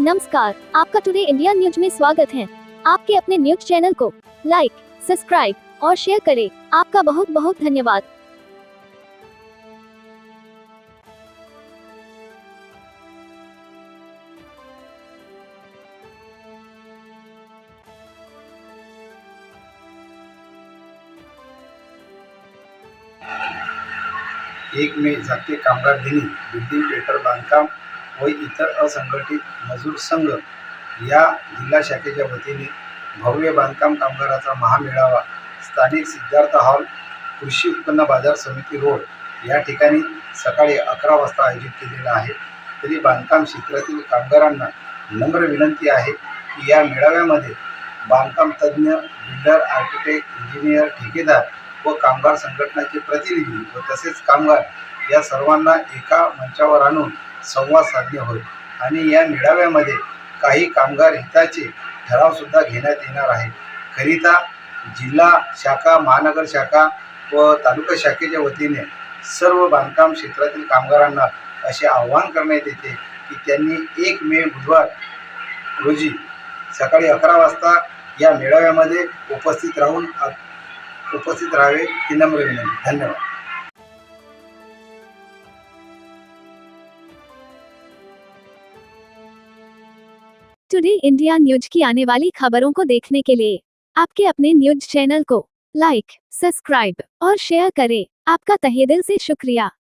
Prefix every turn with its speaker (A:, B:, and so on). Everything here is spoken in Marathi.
A: नमस्कार, आपका टुडे इंडिया न्यूज़ में स्वागत है। आपके अपने न्यूज़ चैनल को लाइक सब्सक्राइब और शेयर करें। आपका बहुत बहुत धन्यवाद।
B: एक मे जागतिक कामगार दिनी, बिल्डिंग पेटर बांधकाम व इतर असंघटित मजूर संघ या जिल्हा शाखेच्या वतीने भव्य बांधकाम कामगाराचा महामेळावा स्थानिक सिद्धार्थ हॉल कृषी उत्पन्न बाजार समिती रोड या ठिकाणी सकाळी अकरा वाजता आयोजित केलेला आहे. तरी बांधकाम क्षेत्रातील कामगारांना नम्र विनंती आहे की या मेळाव्यामध्ये बांधकाम तज्ज्ञ बिल्डर आर्किटेक्ट इंजिनियर ठेकेदार व कामगार संघटनाचे प्रतिनिधी व तसेच कामगार या सर्वांना एका मंचावर आणून संवाद साधणे होय. आणि या मेळाव्यामध्ये काही कामगार हिताचे ठरावसुद्धा घेण्यात येणार आहे. करिता जिल्हा शाखा महानगर शाखा व तालुका शाखेच्या वतीने सर्व बांधकाम क्षेत्रातील कामगारांना असे आवाहन करण्यात येते की त्यांनी एक मे बुधवार रोजी सकाळी अकरा वाजता या मेळाव्यामध्ये उपस्थित राहून उपस्थित राहावे ही नम्र विनंती. धन्यवाद.
A: टुडे इंडिया न्यूज की आने वाली खबरों को देखने के लिए आपके अपने न्यूज चैनल को लाइक सब्सक्राइब और शेयर करें। आपका तहे दिल से शुक्रिया।